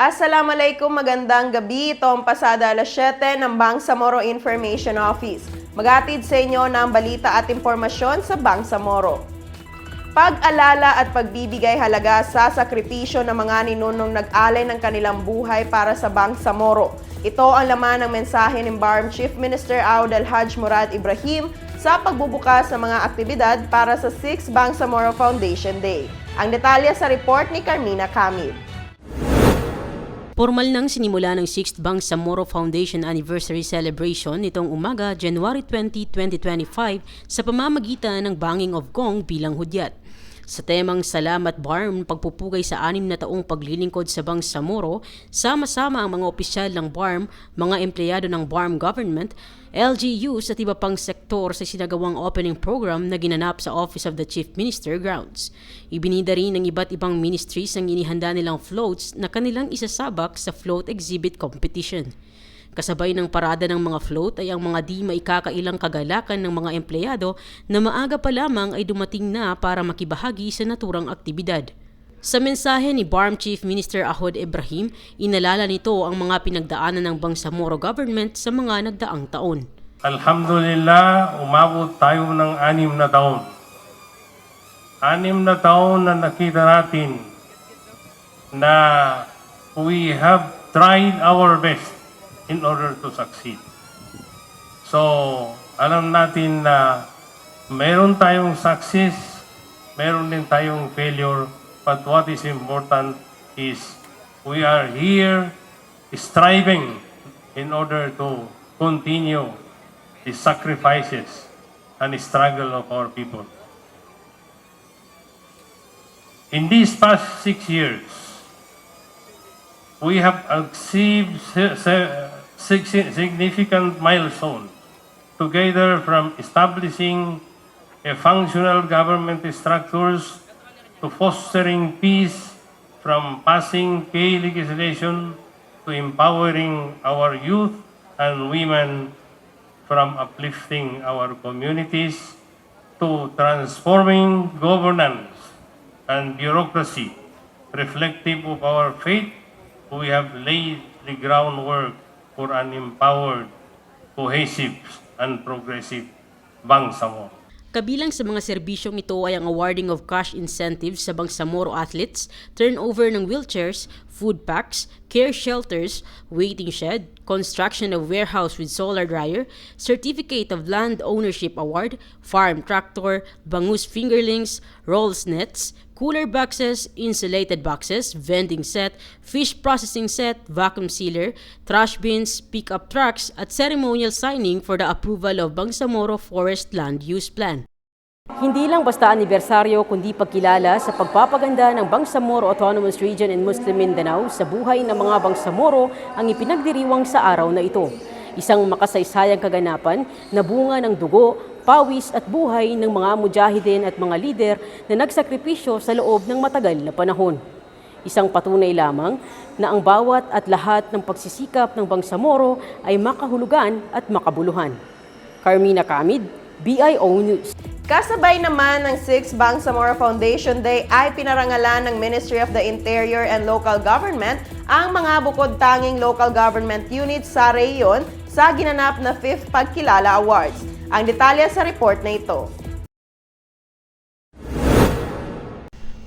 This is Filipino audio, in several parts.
Assalamualaikum, magandang gabi. Ito ang pasada alas 7 ng Bangsamoro Information Office. Magatid sa inyo ng balita at impormasyon sa Bangsamoro. Pag-alala at pagbibigay halaga sa sakripisyo ng mga ninunong nag-alay ng kanilang buhay para sa Bangsamoro. Ito ang laman ng mensahe ng BARM Chief Minister Audel Haj Murad Ibrahim sa pagbubukas ng mga aktibidad para sa 6th Bangsamoro Foundation Day. Ang detalye sa report ni Carmina Camil. Formal nang sinimula ng 6th Bangsamoro Foundation Anniversary Celebration nitong umaga, January 20, 2025 sa pamamagitan ng Banging of Gong bilang hudyat. Sa temang Salamat BARM, pagpupugay sa anim na taong paglilingkod sa Bangsamoro, sama-sama ang mga opisyal ng BARM, mga empleyado ng BARM government, LGUs at iba pang sektor sa sinagawang opening program na ginanap sa Office of the Chief Minister grounds. Ibinida rin ng iba't ibang ministries ang inihanda nilang floats na kanilang isasabak sa float exhibit competition. Kasabay ng parada ng mga float ay ang mga di maikakailang kagalakan ng mga empleyado na maaga pa lamang ay dumating na para makibahagi sa naturang aktibidad. Sa mensahe ni BARM Chief Minister Ahod Ibrahim, inalala nito ang mga pinagdaanan ng Bangsamoro government sa mga nagdaang taon. Alhamdulillah, umabot tayo ng anim na taon. Anim na taon na nakita natin na we have tried our best in order to succeed. So, alam natin na meron tayong success, meron din tayong failure, but what is important is we are here striving in order to continue the sacrifices and struggle of our people. In these past six years, we have achieved significant milestone. Together from establishing a functional government structures to fostering peace from passing key legislation to empowering our youth and women from uplifting our communities to transforming governance and bureaucracy reflective of our faith we have laid the groundwork for an empowered, cohesive, and progressive Bangsamoro. Kabilang sa mga serbisyong ito ay ang awarding of cash incentives sa Bangsamoro athletes, turnover ng wheelchairs, food packs, care shelters, waiting shed, construction of warehouse with solar dryer, certificate of land ownership award, farm tractor, bangus fingerlings, rolls nets, cooler boxes, insulated boxes, vending set, fish processing set, vacuum sealer, trash bins, pickup trucks, at ceremonial signing for the approval of Bangsamoro Forest Land Use Plan. Hindi lang basta anibersaryo kundi pagkilala sa pagpapaganda ng Bangsamoro Autonomous Region in Muslim Mindanao sa buhay ng mga Bangsamoro ang ipinagdiriwang sa araw na ito. Isang makasaysayang kaganapan na bunga ng dugo, pawis at buhay ng mga mujahidin at mga lider na nagsakripisyo sa loob ng matagal na panahon. Isang patunay lamang na ang bawat at lahat ng pagsisikap ng Bangsamoro ay makahulugan at makabuluhan. Carmina Camid, BIO News. Kasabay naman ng 6th Bangsamoro Foundation Day ay pinarangalan ng Ministry of the Interior and Local Government ang mga bukod tanging local government units sa rehiyon sa ginanap na 5th Pagkilala Awards. Ang detalye sa report na ito.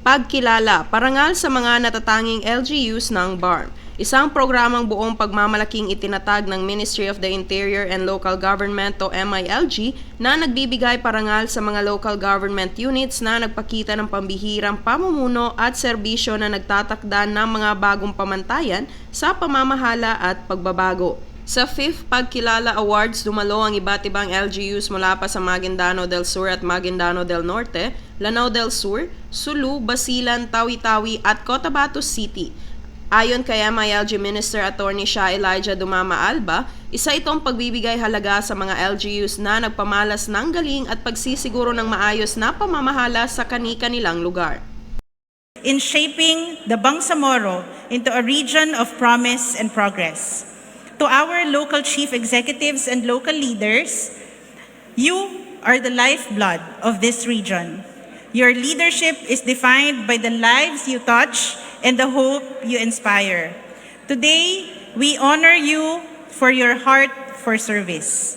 Pagkilala, parangal sa mga natatanging LGUs ng BARM. Isang programang buong pagmamalaking itinatag ng Ministry of the Interior and Local Government o MILG na nagbibigay parangal sa mga local government units na nagpakita ng pambihirang pamumuno at serbisyo na nagtatakda ng mga bagong pamantayan sa pamamahala at pagbabago. Sa 5th Pagkilala Awards, dumalo ang iba't ibang LGUs mula pa sa Maguindano del Sur at Maguindano del Norte, Lanao del Sur, Sulu, Basilan, Tawi-Tawi at Cotabato City. Ayon kay MILG Minister Attorney Shah Elijah Dumama Alba, isa itong pagbibigay halaga sa mga LGUs na nagpamalas ng galing at pagsisiguro ng maayos na pamamahala sa kani-kanilang lugar. in shaping the Bangsamoro into a region of promise and progress. To our local chief executives and local leaders, you are the lifeblood of this region. Your leadership is defined by the lives you touch and the hope you inspire. Today, we honor you for your heart for service.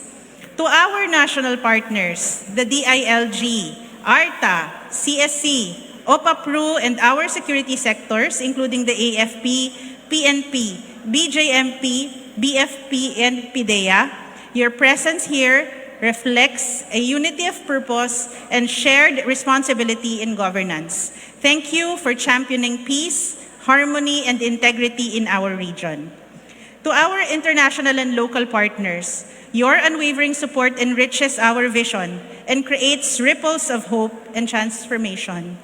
To our national partners, the DILG, ARTA, CSC, OPAPRU, and our security sectors, including the AFP, PNP, BJMP, BFP, and PIDEA, your presence here reflects a unity of purpose and shared responsibility in governance. Thank you for championing peace, harmony, and integrity in our region. To our international and local partners, your unwavering support enriches our vision and creates ripples of hope and transformation.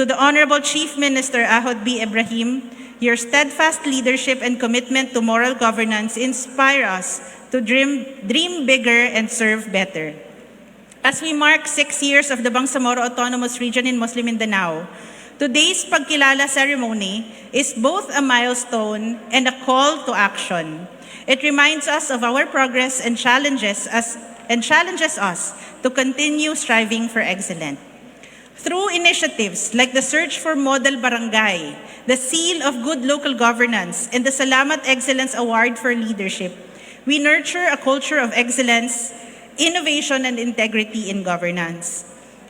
To the Honorable Chief Minister Ahod B. Ibrahim, your steadfast leadership and commitment to moral governance inspire us to dream, dream bigger and serve better. As we mark six years of the Bangsamoro Autonomous Region in Muslim Mindanao, today's pagkilala ceremony is both a milestone and a call to action. It reminds us of our progress and challenges us and challenges us to continue striving for excellence. Through initiatives like the Search for Model Barangay, the Seal of Good Local Governance, and the Salamat Excellence Award for Leadership, we nurture a culture of excellence, innovation, and integrity in governance.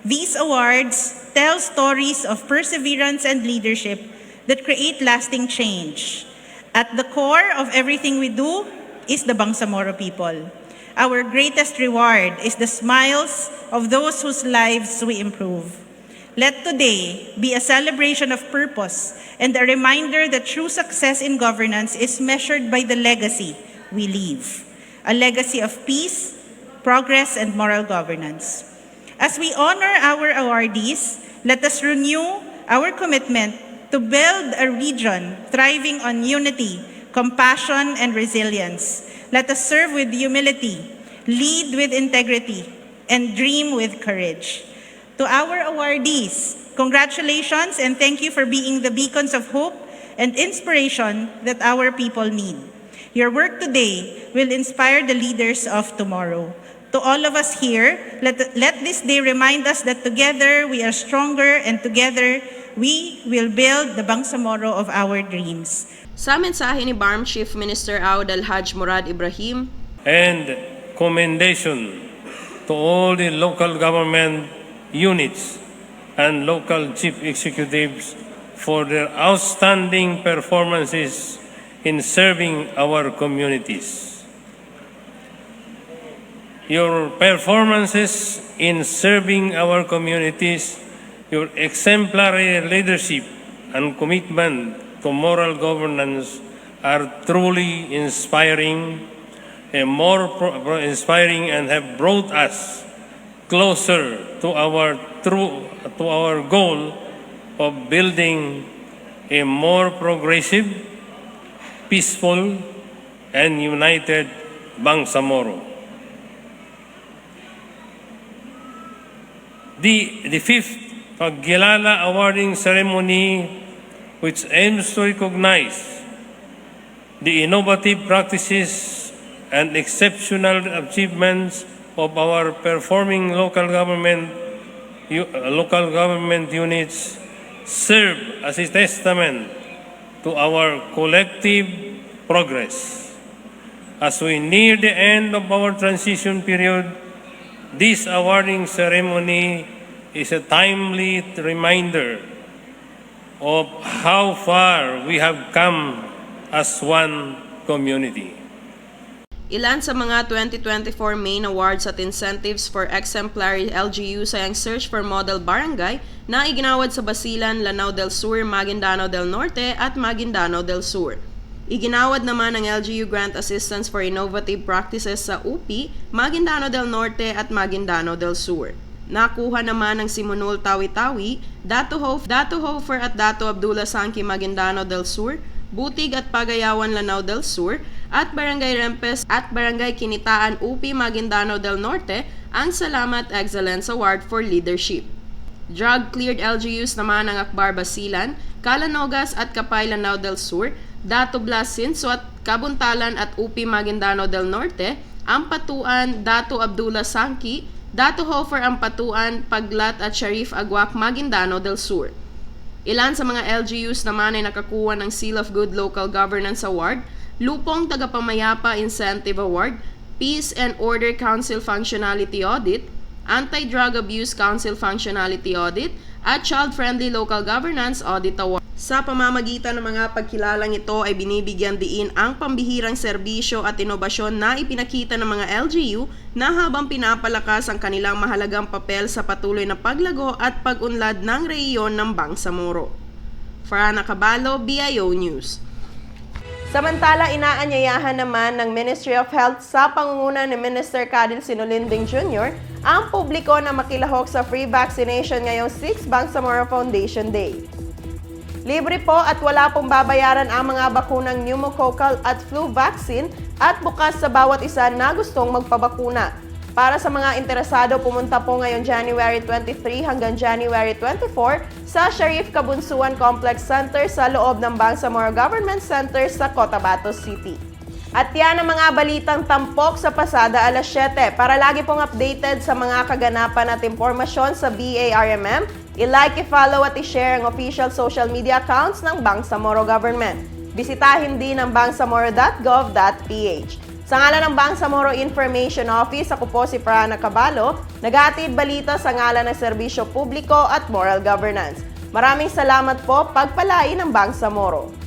These awards tell stories of perseverance and leadership that create lasting change. At the core of everything we do is the Bangsamoro people. Our greatest reward is the smiles of those whose lives we improve. Let today be a celebration of purpose and a reminder that true success in governance is measured by the legacy we leave a legacy of peace, progress, and moral governance. As we honor our awardees, let us renew our commitment to build a region thriving on unity, compassion, and resilience. Let us serve with humility, lead with integrity, and dream with courage. To our awardees, congratulations and thank you for being the beacons of hope and inspiration that our people need. Your work today will inspire the leaders of tomorrow. To all of us here, let, let this day remind us that together we are stronger and together we will build the Bangsamoro of our dreams. Sa mensahe ni BARM Chief Minister Aud Al-Haj Murad Ibrahim, and commendation to all the local government units and local chief executives for their outstanding performances in serving our communities. Your performances in serving our communities, your exemplary leadership and commitment to moral governance are truly inspiring and more inspiring and have brought us closer to our true to our goal of building a more progressive, peaceful, and united Bangsamoro. The, the fifth Pagkilala Awarding Ceremony, which aims to recognize the innovative practices and exceptional achievements of our performing local government local government units serve as a testament to our collective progress. As we near the end of our transition period, this awarding ceremony is a timely reminder of how far we have come as one community. Ilan sa mga 2024 main awards at incentives for exemplary LGUs ay ang Search for Model Barangay na iginawad sa Basilan, Lanao del Sur, Maguindano del Norte at Maguindano del Sur. Iginawad naman ang LGU Grant Assistance for Innovative Practices sa UP, Maguindano del Norte at Maguindano del Sur. Nakuha naman ng Simonul Tawi-Tawi, Dato Hof, Dato Hofer at Dato Abdullah Sangki Maguindano del Sur, Butig at Pagayawan Lanao del Sur at Barangay Rempes at Barangay Kinitaan UP Maguindano del Norte ang Salamat Excellence Award for Leadership. Drug-cleared LGUs naman ang Akbar Basilan, Calanogas at Kapay Lanao del Sur, Dato Blas Sinso at Kabuntalan at UP Maguindano del Norte, Ampatuan, Dato Abdullah Sangki, Dato Hofer Ampatuan, Paglat at Sharif Agwak Maguindano del Sur. Ilan sa mga LGUs naman ay nakakuha ng Seal of Good Local Governance Award, Lupong Tagapamayapa Incentive Award, Peace and Order Council Functionality Audit, Anti-Drug Abuse Council Functionality Audit, at Child Friendly Local Governance Audit Award. Sa pamamagitan ng mga pagkilalang ito ay binibigyan diin ang pambihirang serbisyo at inobasyon na ipinakita ng mga LGU na habang pinapalakas ang kanilang mahalagang papel sa patuloy na paglago at pag-unlad ng rehiyon ng Bangsamoro. Farana Cabalo, BIO News. Samantala, inaanyayahan naman ng Ministry of Health sa pangunguna ni Minister Cadil Sinulinding Jr. ang publiko na makilahok sa free vaccination ngayong 6 Bangsamoro Foundation Day. Libre po at wala pong babayaran ang mga bakunang pneumococcal at flu vaccine at bukas sa bawat isa na gustong magpabakuna. Para sa mga interesado, pumunta po ngayon January 23 hanggang January 24 sa Sharif Kabunsuan Complex Center sa loob ng Bangsamoro Government Center sa Cotabato City. At yan ang mga balitang tampok sa pasada alas 7. Para lagi pong updated sa mga kaganapan at impormasyon sa BARMM, i-like, i-follow at i-share ang official social media accounts ng Bangsamoro Government. Bisitahin din ang bangsamoro.gov.ph. Sa ngalan ng Bangsamoro Information Office, ako po si Prana Cabalo, nag-aatid balita sa ngalan ng serbisyo publiko at moral governance. Maraming salamat po, pagpalain ng Bangsamoro.